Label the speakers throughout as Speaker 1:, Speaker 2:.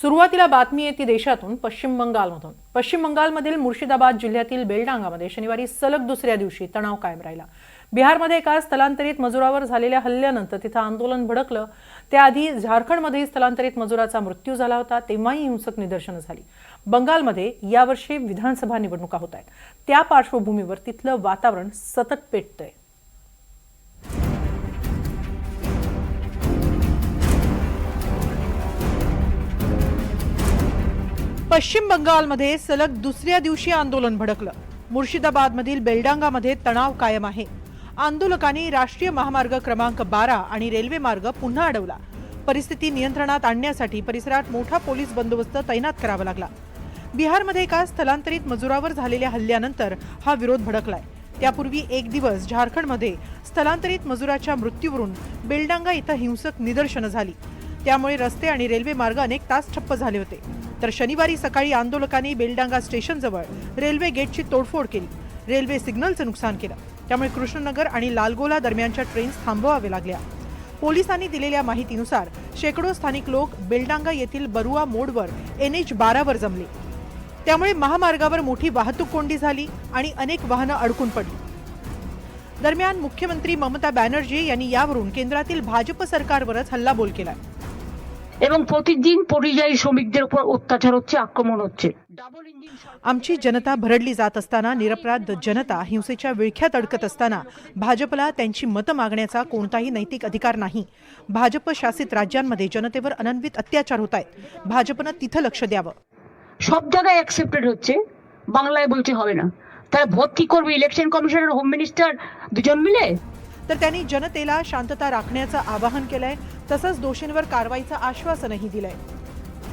Speaker 1: सुरुवातीला बातमी येते देशातून पश्चिम बंगालमधून. पश्चिम बंगालमधील मुर्शिदाबाद जिल्ह्यातील बेलडांगामध्ये शनिवारी सलग दुसऱ्या दिवशी तणाव कायम राहिला. बिहारमध्ये एका स्थलांतरित मजुरावर झालेल्या हल्ल्यानंतर तिथं आंदोलन भडकलं. त्याआधी झारखंडमध्येही स्थलांतरित मजुराचा मृत्यू झाला होता तेव्हाही हिंसक निदर्शनं झाली. बंगालमध्ये यावर्षी विधानसभा निवडणुका होत आहेत. त्या पार्श्वभूमीवर तिथलं वातावरण सतत पेटतंय. पश्चिम बंगालमध्ये सलग दुसऱ्या दिवशी आंदोलन भडकलं. मुर्शिदाबादमधील बेलडांगामध्ये तणाव कायम आहे. आंदोलकांनी राष्ट्रीय महामार्ग क्रमांक बारा आणि रेल्वे मार्ग पुन्हा अडवला. परिस्थिती नियंत्रणात आणण्यासाठी परिसरात मोठा पोलीस बंदोबस्त तैनात करावा लागला. बिहारमध्ये एका स्थलांतरित मजुरावर झालेल्या हल्ल्यानंतर हा विरोध भडकलाय. त्यापूर्वी एक दिवस झारखंडमध्ये स्थलांतरित मजुराच्या मृत्यूवरून बेलडांगा इथं हिंसक निदर्शनं झाली. त्यामुळे रस्ते आणि रेल्वे मार्ग अनेक तास ठप्प झाले होते. तर शनिवारी सकाळी आंदोलकांनी बेलडांगा स्टेशनजवळ रेल्वे गेटची तोडफोड केली. रेल्वे सिग्नलचं नुकसान केलं. त्यामुळे कृष्णनगर आणि लालगोला दरम्यानच्या ट्रेन्स थांबवाव्या लागल्या. पोलिसांनी दिलेल्या माहितीनुसार शेकडो स्थानिक लोक बेलडांगा येथील बरुआ मोडवर एन एच बारावर जमले. त्यामुळे महामार्गावर मोठी वाहतूक कोंडी झाली आणि अनेक वाहनं अडकून पडली. दरम्यान मुख्यमंत्री ममता बॅनर्जी यांनी यावरून केंद्रातील भाजप सरकारवरच हल्लाबोल केलाय.
Speaker 2: এবং প্রতিদিন পরিযায়ী শ্রমিকদের উপর অত্যাচার হচ্ছে আক্রমণ হচ্ছে ডাবল ইঞ্জিন
Speaker 1: आमची जनता भरडली जात असताना निरपराध जनता हिंसेच्या विळख्यात अडकत असताना भाजपला त्यांची मतं मागण्याचा कोणताही नैतिक अधिकार नाही भाजप शासित राज्यांमध्ये जनतेवर अनन्वित अत्याचार होत आहेत भाजपनं तिथं लक्ष द्यावं
Speaker 2: সব জায়গায় অ্যাকসেপ্টেড হচ্ছে বাংলায় বলছে হবে না তাহলে ভোট কি করবে ইলেকশন কমিশনের হোম মিনিস্টার দুজন মিলে
Speaker 1: तर त्यांनी जनतेला शांतता राखण्याचं आवाहन केलंय तसंच दोषींवर कारवाईचं आश्वासनही दिलंय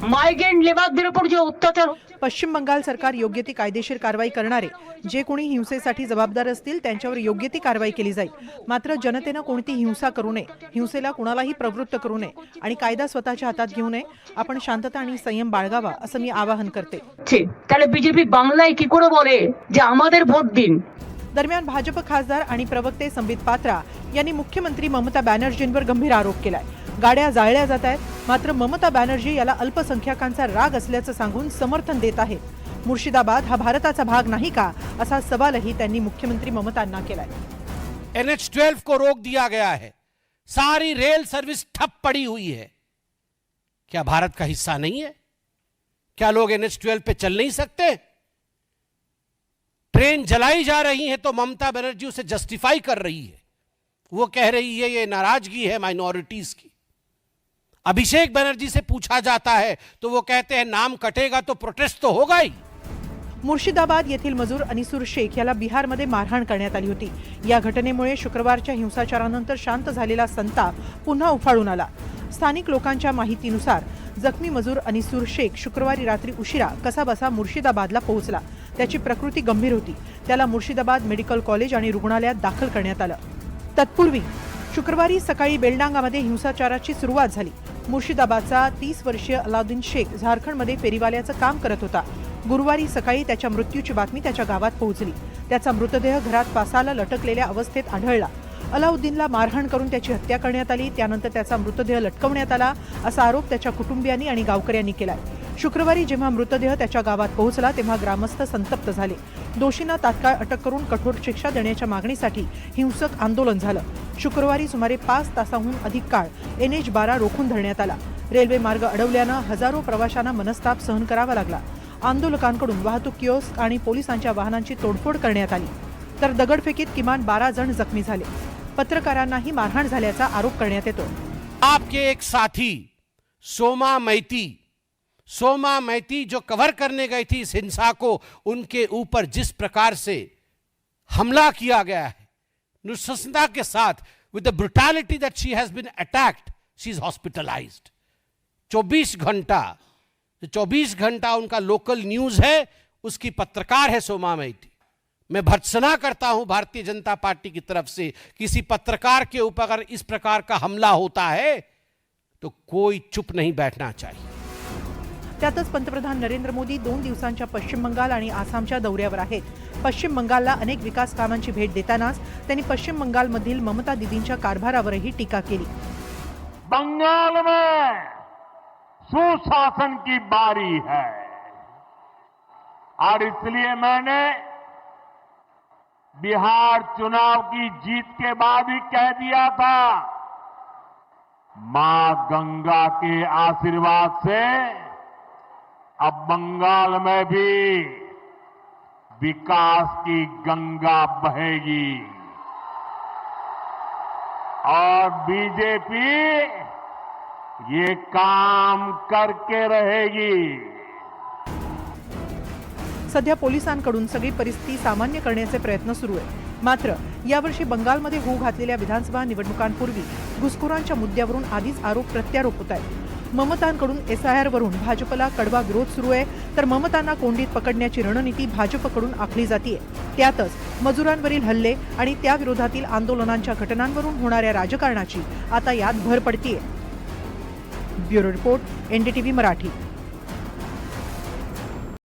Speaker 2: মাইগ্রেন্ট লেবারদের উপর যে অত্যাচার হচ্ছে
Speaker 1: पश्चिम बंगाल सरकार योग्य ती कायदेशीर कारवाई करणारे जे कोणी हिंसेसाठी जबाबदार असतील त्यांच्यावर योग्य ती कारवाई केली जाईल मात्र जनतेनं कोणती हिंसा करू नये हिंसेला कुणालाही प्रवृत्त करू नये आणि कायदा स्वतःच्या हातात घेऊ नये आपण शांतता आणि संयम बाळगावा असं मी आवाहन करते
Speaker 2: হচ্ছে। তাহলে বিজেপি বাংলায় কি করে বলে যে আমাদের ভোট দিন
Speaker 1: दरम्यान भाजप खासदार आणि प्रवक्ते संबित पात्रा यांनी मुख्यमंत्री ममता बॅनर्जींवर गंभीर आरोप केलाय. गाड्या जाळल्या जात आहेत मात्र ममता बॅनर्जी याला अल्पसंख्याकांचा राग असल्याचं सांगून समर्थन देत आहेत. मुर्शिदाबाद हा भारताचा भाग नाही का? असा सवालही त्यांनी मुख्यमंत्री ममतांना केलाय.
Speaker 3: एनएच 12 को रोक दिया गया है. सारी रेल सर्विस ठप पड़ी हुई है. क्या भारत का हिस्सा नहीं है? क्या लोग एनएच 12 पे चल नहीं सकते? ट्रेन जलाई जा रही है तो ममता बनर्जी उसे जस्टिफाई कर रही है। वो कह रही है ये नाराजगी है माइनॉरिटीज की। अभिषेक बनर्जी से पूछा जाता है तो वो कहते हैं नाम कटेगा तो प्रोटेस्ट तो होगा ही।
Speaker 1: मुर्शिदाबाद येथील मजूर अनिसूर शेख याला बिहारमध्ये मारहाण करण्यात आली होती. या घटनेमुळे शुक्रवारच्या हिंसाचारानंतर शांत झालेला संताप पुन्हा उफाळून आला. स्थानिक लोकांच्या माहितीनुसार जखमी मजूर अनिसूर शेख शुक्रवारी रात्री उशिरा कसाबसा मुर्शिदाबादला पोहोचला. त्याची प्रकृती गंभीर होती. त्याला मुर्शिदाबाद मेडिकल कॉलेज आणि रुग्णालयात दाखल करण्यात आलं. तत्पूर्वी शुक्रवारी सकाळी बेलडांगामध्ये हिंसाचाराची सुरुवात झाली. मुर्शिदाबादचा तीस वर्षीय अलाउद्दीन शेख झारखंडमध्ये फेरीवाल्याचं काम करत होता. गुरुवारी सकाळी त्याच्या मृत्यूची बातमी त्याच्या गावात पोहोचली. त्याचा मृतदेह घरात पासाला लटकलेल्या अवस्थेत आढळला. अलाउद्दीनला मारहाण करून त्याची हत्या करण्यात आली. त्यानंतर त्याचा मृतदेह लटकवण्यात आला असा आरोप त्याच्या कुटुंबियांनी आणि गावकऱ्यांनी केलाय. शुक्रवारी जेव्हा मृतदेह त्याच्या गावात पोहोचला तेव्हा ग्रामस्थ संतप्त झाले. दोषींना तात्काळ अटक करून कठोर शिक्षा देण्याच्या मागणीसाठी हिंसक आंदोलन झालं. शुक्रवारी सुमारे पाच तासाहून अधिक काळ एन एच बारा रोखून धरण्यात आला. रेल्वे मार्ग अडवल्यानं हजारो प्रवाशांना मनस्ताप सहन करावा लागला. आंदोलकांकडून वाहतूक किओस्क आणि पोलिसांच्या वाहनांची तोडफोड करण्यात आली. तर दगडफेकीत किमान बारा जण जखमी झाले. पत्रकारांनाही मारहाण झाल्याचा आरोप करण्यात येतो.
Speaker 3: आपके एक साथी सोमा मैती सोमा मैती जो कवर करने गई थी इस हिंसा को, उनके ऊपर जिस प्रकार से हमला किया गया है नृशंसता के साथ with the brutality that she has been attacked she is hospitalised 24 घंटा जो 24 घंटा उनका लोकल न्यूज़ है, उसकी पत्रकार है सोमा मैती। मैं भर्त्सना करता हूँ भारतीय जनता पार्टी की तरफ़ से, किसी पत्रकार के ऊपर अगर इस प्रकार का हमला होता है तो कोई चुप नहीं बैठना चाहिए।
Speaker 1: त्यातच पंतप्रधान नरेंद्र मोदी दोन दिवसांच्या पश्चिम बंगाल आणि आसामच्या दौऱ्यावर आहेत. पश्चिम बंगालला अनेक विकास कामांची भेट देतानाच त्यांनी पश्चिम बंगालमधील ममता दिदींच्या कारभारावरही टीका केली.
Speaker 4: बंगाल में सुशासन की बारी है और इसलिए मैंने बिहार चुनाव की जीत के बाद ही कह दिया था मां गंगा के आशीर्वाद से अब बंगाल में भी विकास की गंगा बहेगी। और बीजेपी ये काम करके रहेगी।
Speaker 1: सध्या पोलिसांकडून सगळी परिस्थिती सामान्य करण्याचे प्रयत्न सुरू आहे मात्र यावर्षी बंगालमध्ये होऊ घातलेल्या विधानसभा निवडणुकांपूर्वी घुसखोरांच्या मुद्द्यावरून आधीच आरोप प्रत्यारोप होत आहेत. ममतांकडून एसआयआर वरून भाजपला कडवा विरोध सुरू आहे. तर ममतांना कोंडीत पकडण्याची रणनीती भाजपकडून आखली जाते त्यातच मजुरांवरील हल्ले आणि त्या विरोधातील आंदोलनांच्या घटनांवरून होणाऱ्या राजकारणाची आता यात भर पडतीये. Bureau report NDTV Marathi.